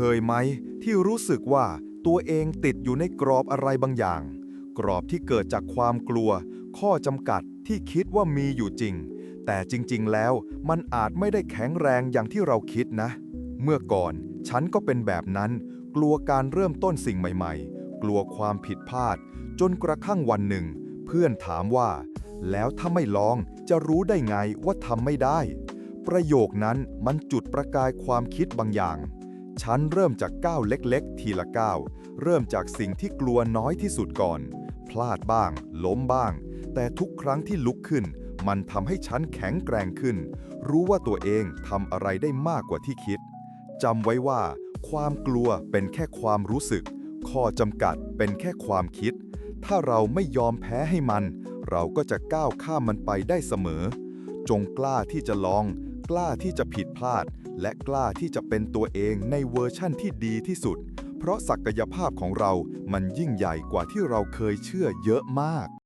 เคยไหม ที่รู้สึกว่าตัวเองติดอยู่ในกรอบอะไรบางอย่าง กรอบที่เกิดจากความกลัว ข้อจำกัดที่คิดว่ามีอยู่จริง แต่จริงๆ แล้วมันอาจไม่ได้แข็งแรงอย่างที่เราคิดนะ เมื่อก่อนฉันก็เป็นแบบนั้น กลัวการเริ่มต้นสิ่งใหม่ๆ กลัวความผิดพลาด จนกระทั่งวันหนึ่ง เพื่อนถามว่า แล้วถ้าไม่ลองจะรู้ได้ไงว่าทำไม่ได้ ประโยคนั้นมันจุดประกายความคิดบางอย่าง ฉันเริ่มจากก้าวเล็กๆ ทีละก้าวเริ่มจากสิ่งที่กลัวน้อยที่สุดก่อน พลาดบ้าง ล้มบ้าง แต่ทุกครั้งที่ลุกขึ้น มันทำให้ฉันแข็งแกร่งขึ้น รู้ว่าตัวเองทำอะไรได้มากกว่าที่คิดจำไว้ว่า ความกลัวเป็นแค่ความรู้สึก ข้อจำกัดเป็นแค่ความคิด ถ้าเราไม่ยอมแพ้ให้มัน เราก็จะก้าวข้ามมันไปได้เสมอ จงกล้าที่จะลอง กล้าที่จะผิดพลาด และกล้าที่จะเป็นตัวเองในเวอร์ชั่นที่ดีที่สุด เพราะศักยภาพของเรามันยิ่งใหญ่กว่าที่เราเคยเชื่อเยอะมาก